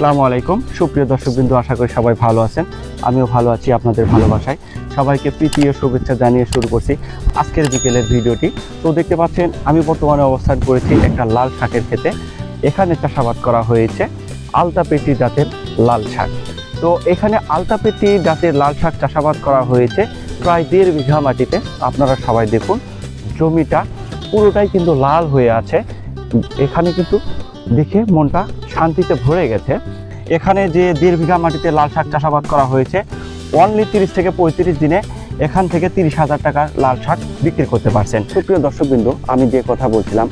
আসসালামু আলাইকুম। সুপ্রিয় দর্শকবৃন্দ, আশা করি সবাই ভালো আছেন। আমিও ভালো আছি আপনাদের ভালোবাসায়। সবাইকে প্রীতি ও শুভেচ্ছা জানিয়ে শুরু করছি আজকের বিকেলের ভিডিওটি। তো দেখতে পাচ্ছেন, আমি বর্তমানে অবস্থান করেছি একটা লাল শাকের ক্ষেতে। এখানে চাষাবাদ করা হয়েছে আলতাপেটি জাতের লাল শাক। তো এখানে আলতাপেটি জাতের লাল শাক চাষাবাদ করা হয়েছে প্রায় দেড় বিঘা মাটিতে। আপনারা সবাই দেখুন, জমিটা পুরোটাই কিন্তু লাল হয়ে আছে। এখানে কিন্তু দেখে মনটা শান্তিতে ভরে গেছে। এখানে যে দেড় বিঘা মাটিতে লাল শাক চাষাবাদ করা হয়েছে অনলি তিরিশ থেকে পঁয়ত্রিশ দিনে এখান থেকে তিরিশ হাজার টাকার লাল শাক বিক্রি করতে পারছেন। সুপ্রিয় দর্শকবৃন্দ, আমি যে কথা বলছিলাম,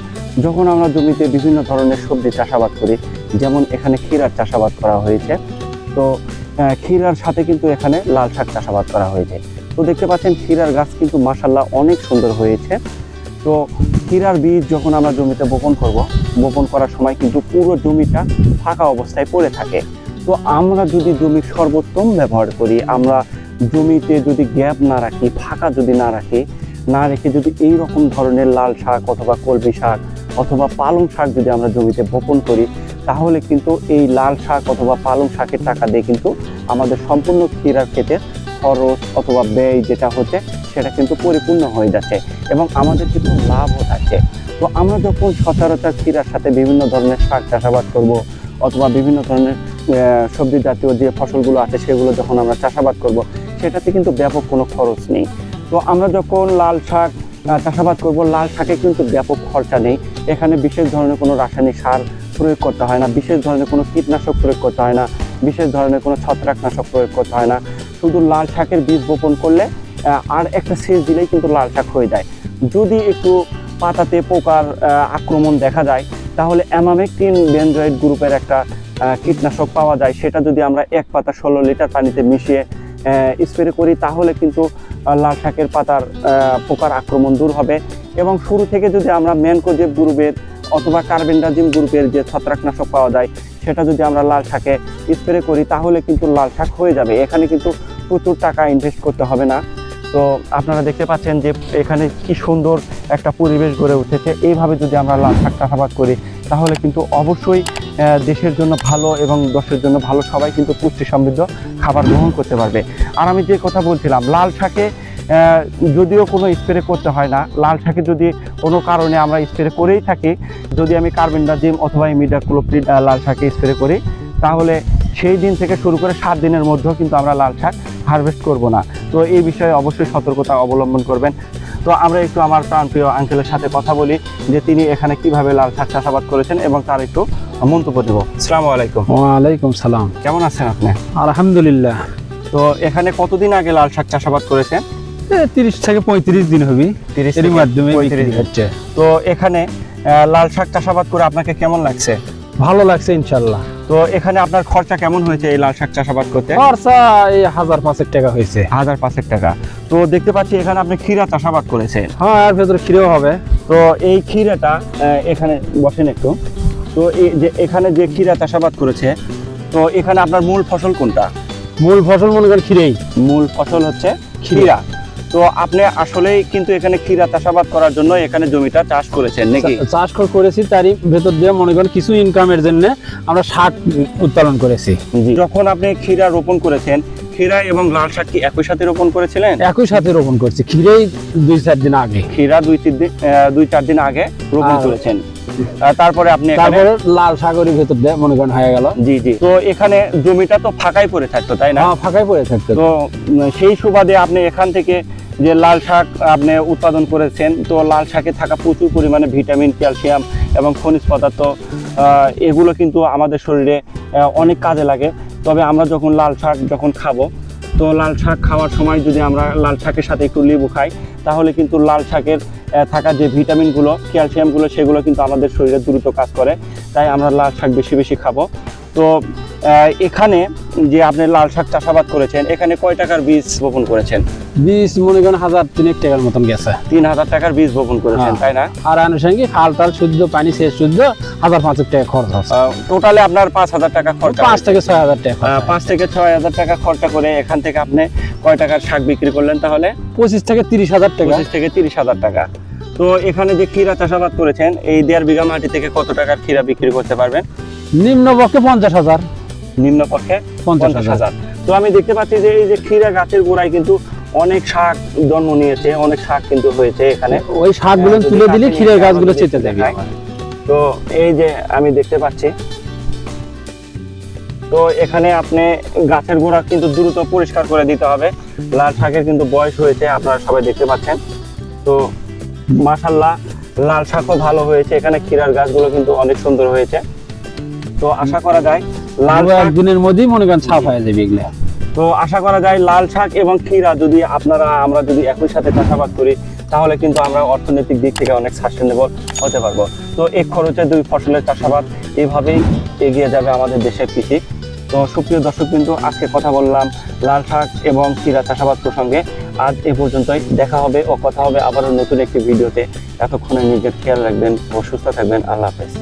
যখন আমরা জমিতে বিভিন্ন ধরনের সবজি চাষাবাদ করি, যেমন এখানে ক্ষীরার চাষাবাদ করা হয়েছে, তো ক্ষীরার সাথে কিন্তু এখানে লাল শাক চাষাবাদ করা হয়েছে। তো দেখতে পাচ্ছেন, ক্ষীরার গাছ কিন্তু মাসাল্লাহ অনেক সুন্দর হয়েছে। তো ক্ষীরার বীজ যখন আমরা জমিতে বপন করব, বপন করার সময় কিন্তু পুরো জমিটা ফাঁকা অবস্থায় পড়ে থাকে। তো আমরা যদি জমির সর্বোত্তম ব্যবহার করি, আমরা জমিতে যদি গ্যাপ না রাখি, ফাঁকা যদি না রাখি, না রেখে যদি এই রকম ধরনের লাল শাক অথবা কলমি শাক অথবা পালং শাক যদি আমরা জমিতে বপন করি, তাহলে কিন্তু এই লাল শাক অথবা পালং শাকের টাকা দিয়ে কিন্তু আমাদের সম্পূর্ণ ক্ষীরার ক্ষেতে খরচ অথবা ব্যয় যেটা হচ্ছে সেটা কিন্তু পরিপূর্ণ হয়ে যাচ্ছে এবং আমাদের কিন্তু লাভও থাকছে। তো আমরা যখন সচরাচর ক্ষীরার সাথে বিভিন্ন ধরনের শাক চাষাবাদ করব অথবা বিভিন্ন ধরনের সবজি জাতীয় যে ফসলগুলো আছে সেগুলো যখন আমরা চাষাবাদ করব, সেটাতে কিন্তু ব্যাপক কোনো খরচ নেই। তো আমরা যখন লাল শাক চাষাবাদ করব, লাল শাকে কিন্তু ব্যাপক খরচা নেই। এখানে বিশেষ ধরনের কোনো রাসায়নিক সার প্রয়োগ করতে হয় না, বিশেষ ধরনের কোনো কীটনাশক প্রয়োগ করতে হয় না, বিশেষ ধরনের কোনো ছত্রাকনাশক প্রয়োগ করতে হয় না। শুধু লাল শাকের বীজ বপন করলে আর একটা সেচ দিলেই কিন্তু লাল শাক হয়ে যায়। যদি একটু পাতাতে পোকার আক্রমণ দেখা যায়, তাহলে অ্যামামেকটিন বেনজয়েড গ্রুপের একটা কীটনাশক পাওয়া যায়। সেটা যদি আমরা এক পাতা ষোলো লিটার পানিতে মিশিয়ে স্প্রে করি, তাহলে কিন্তু লাল শাকের পাতার পোকার আক্রমণ দূর হবে। এবং শুরু থেকে যদি আমরা ম্যানকোজেব গ্রুপের অথবা কার্বেন্ডাজিম গ্রুপের যে ছত্রাকনাশক পাওয়া যায়, সেটা যদি আমরা লাল শাকে স্প্রে করি, তাহলে কিন্তু লাল শাক হয়ে যাবে। এখানে কিন্তু প্রচুর টাকা ইনভেস্ট করতে হবে না। তো আপনারা দেখতে পাচ্ছেন যে এখানে কি সুন্দর একটা পরিবেশ গড়ে উঠেছে। এইভাবে যদি আমরা লাল চাষাবাদ করি, তাহলে কিন্তু অবশ্যই দেশের জন্য ভালো এবং দশের জন্য ভালো সবাই কিন্তু পুষ্টি সমৃদ্ধ খাবার গ্রহণ করতে পারবে। আর আমি যে কথা বলছিলাম, লাল শাকে যদিও কোনো স্প্রে করতে হয় না, লাল শাকে যদি কোনো কারণে আমরা স্প্রে করেই থাকি, যদি আমি কার্বেন্ডাজিম অথবা ইমিডাক্লোপ্রিড লাল শাকে স্প্রে করি, তাহলে সেই দিন থেকে শুরু করে সাত দিনের মধ্যেও কিন্তু আমরা লাল শাক হারভেস্ট করব না। তো এই বিষয়ে অবশ্যই সতর্কতা অবলম্বন করবেন। তো আমরা একটু আমার প্রাণপ্রিয় আঙ্কেলের সাথে কথা বলি যে তিনি এখানে কীভাবে লাল শাক চাষাবাদ করেছেন এবং তার একটু মন্তব্য দেবো। আসসালামু আলাইকুম। ওয়ালাইকুম সালাম। কেমন আছেন আপনি? আলহামদুলিল্লাহ। তো এখানে কতদিন আগে লাল শাক চাষাবাদ করেছেন? তিরিশ থেকে পঁয়ত্রিশ দিন হবে। তিরিশ এর মাধ্যমে তো এখানে লাল শাক চাষাবাদ করে আপনাকে কেমন লাগছে? ভালো লাগছে ইনশাল্লাহ। তো এখানে আপনার খরচা কেমন হয়েছে এই লাল শাক চাষাবাদ করতে? খরচা এই হাজার পাঁচেক টাকা হয়েছে। হাজার পাঁচেক টাকা। তো দেখতে পাচ্ছি এখানে আপনি ক্ষীরা চাষাবাদ করেছেন। হ্যাঁ আর ভেতরে খিরেও হবে। তো এই ক্ষীরাটা এখানে বসেন একটু। তো এই যে এখানে যে ক্ষীরা চাষাবাদ করেছে তো এখানে আপনার মূল ফসল কোনটা? মূল ফসল মনে করেন খিরেই মূল ফসল হচ্ছে ক্ষীরা। তো আপনি আসলেই কিন্তু এখানে ক্ষীরা চাষাবাদ করার জন্য এখানে জমিটা চাষ করেছেন নাকি? চাষ করেছি তারই ভেতর দিয়ে মনে করেন কিছু ইনকামের জন্য আমরা শাক উৎপাদন করেছি। যখন আপনি ক্ষীরা রোপণ করেছেন ক্ষীরা এবং লাল শাক কি একই সাথে রোপণ করেছিলেন? একই সাথে রোপণ করছি খিরেই দুই চার দিন আগে। ক্ষীরা দুই তিন দিন দুই চার দিন আগে রোপণ করেছেন। তারপরে আপনি তারপরে লাল সাগরের ভেতর দিয়ে মনে করেন হয়ে গেল। জি জি। তো এখানে জমিটা তো ফাঁকাই পড়ে থাকতো তাই না? হ্যাঁ ফাঁকাই পড়ে থাকতো। তো সেই সুবাদে আপনি এখান থেকে যে লাল শাক আপনি উৎপাদন করেছেন তো লাল শাকে থাকা প্রচুর পরিমাণে ভিটামিন ক্যালসিয়াম এবং খনিজ পদার্থ এগুলো কিন্তু আমাদের শরীরে অনেক কাজে লাগে। তবে আমরা যখন লাল শাক যখন খাব তো লাল শাক খাওয়ার সময় যদি আমরা লাল শাকের সাথে একটু লেবু খাই তাহলে কিন্তু লাল শাকের থাকা যে ভিটামিনগুলো, ক্যালসিয়ামগুলো, সেগুলো কিন্তু আমাদের শরীরে দ্রুত কাজ করে। তাই আমরা লাল শাক বেশি বেশি খাব। তো এখানে যে আপনি লাল শাক চাষাবাদ করেছেন এখানে কয় টাকার বীজ বপন করেছেন? বীজ মনে করেন হাজার তিনেক টাকার মতন গেছে। তিন হাজার টাকার বীজ বপন করেছেন হ্যাঁ। তাই না? আর আনুষঙ্গিক হাল টাল শুদ্ধ পানি শেষ শুদ্ধ হাজার পাঁচেক টাকা খরচ হচ্ছে। টোটালে আপনার পাঁচ হাজার টাকা খরচা পাঁচ থেকে ছয় হাজার টাকা। পাঁচ থেকে ছয় হাজার টাকা খরচা করে এখান থেকে আপনি কয় টাকার শাক বিক্রি করলেন তাহলে? পঁচিশ থেকে তিরিশ হাজার টাকা। পঁচিশ থেকে তিরিশ হাজার টাকা। তো এখানে যে ক্ষীরা চাষাবাদ করেছেন এই দেড় বিঘা মাটি থেকে কত টাকার ক্ষীরা বিক্রি করতে পারবেন? নিম্ন পক্ষে পঞ্চাশ হাজার। নিম্ন পক্ষে পঞ্চাশ হাজার। তো আমি দেখতে পাচ্ছি যে এই যে ক্ষীরা গাছের গোড়ায় কিন্তু অনেক শাক জন্ম নিয়েছে অনেক শাক কিন্তু হয়েছে এখানে। ওই শাকগুলো তুলে দিলে ক্ষীরের গাছগুলো চেতে যাবে তো এই যে আমি দেখতে পাচ্ছি। তো এখানে আপনি গাছের গোড়া কিন্তু দ্রুত পরিষ্কার করে দিতে হবে। লাল শাকের কিন্তু বয়স হয়েছে আপনারা সবাই দেখতে পাচ্ছেন। তো মাশাল্লাহ লাল শাকও ভালো হয়েছে। এখানে ক্ষীরার গাছগুলো কিন্তু অনেক সুন্দর হয়েছে। তো আশা করা যায় লাল একদিনের মধ্যেই মনে করেন ছাপ হয়ে যাবে এগুলা। তো আশা করা যায় লাল শাক এবং ক্ষীরা যদি আপনারা আমরা যদি একই সাথে চাষাবাদ করি তাহলে কিন্তু আমরা অর্থনৈতিক দিক থেকে অনেক সাস্টেনেবল হতে পারব। তো এক খরচে দুই ফসলের চাষাবাদ এইভাবেই এগিয়ে যাবে আমাদের দেশের কৃষি। তো সুপ্রিয় দর্শক কিন্তু আজকে কথা বললাম লাল শাক এবং ক্ষীরা চাষাবাদ প্রসঙ্গে। আজ এ পর্যন্তই দেখা হবে ও কথা হবে আবারও নতুন একটি ভিডিওতে। এতক্ষণে নিজের খেয়াল রাখবেন ও সুস্থ থাকবেন। আল্লাহ হাফেজ।